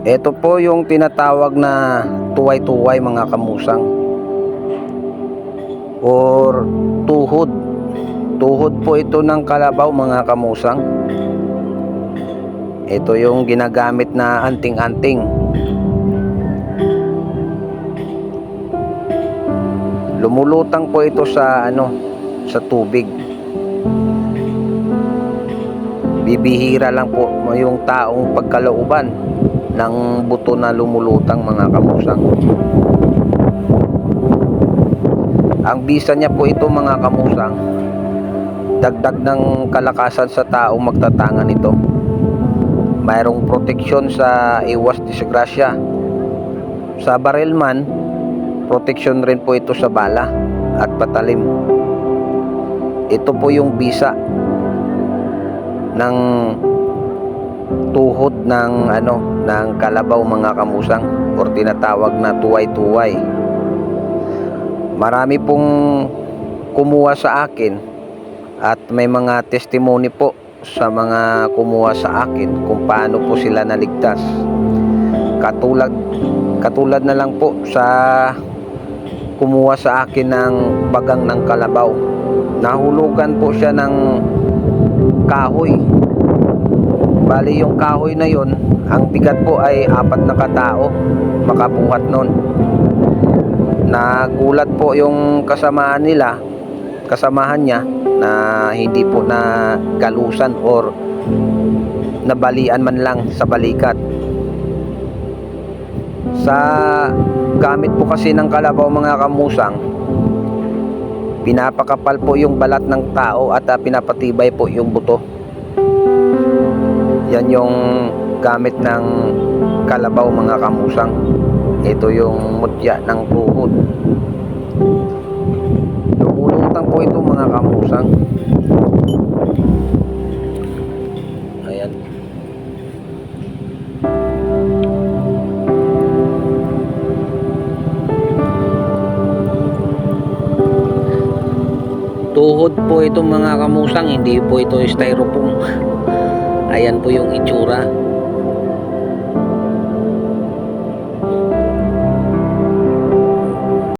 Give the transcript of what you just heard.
Ito po yung tinatawag na tuway-tuway mga kamusang or tuhod. Tuhod po ito ng kalabaw mga kamusang. Ito yung ginagamit na anting-anting. Lumulutang po ito sa ano sa tubig. Bibihira lang po yung taong pagkalooban ng buto na lumulutang mga kamusang. Ang bisa niya po ito mga kamusang, dagdag ng kalakasan sa taong magtatangan ito. Mayroong proteksyon sa iwas disgrasya. Sa baril man, proteksyon rin po ito sa bala at patalim. Ito po yung bisa ng tuhod ng ano ng kalabaw mga kamusang or tinatawag na tuway-tuway. Marami pong kumuha sa akin at may mga testimony po sa mga kumuha sa akin kung paano po sila naligtas. Katulad katulad na lang po sa kumuha sa akin ng bagang ng kalabaw. Nahulugan po siya ng kahoy. Bali yung kahoy na yon, ang bigat po ay apat na katao makabuhat nun. Nagulat po yung kasamaan nila, kasamahan niya na hindi po na galusan or nabalian man lang sa balikat. Sa gamit po kasi ng kalabaw mga kamusang, pinapakapal po yung balat ng tao at ah, pinapatibay po yung buto. Yan yung gamit ng kalabaw mga kamusang. Ito yung mutya ng tuhod. Lumulutang po ito mga kamusang. Ayan. Tuhod po itong mga kamusang, hindi po ito styrofoam. Ayan po yung itsura.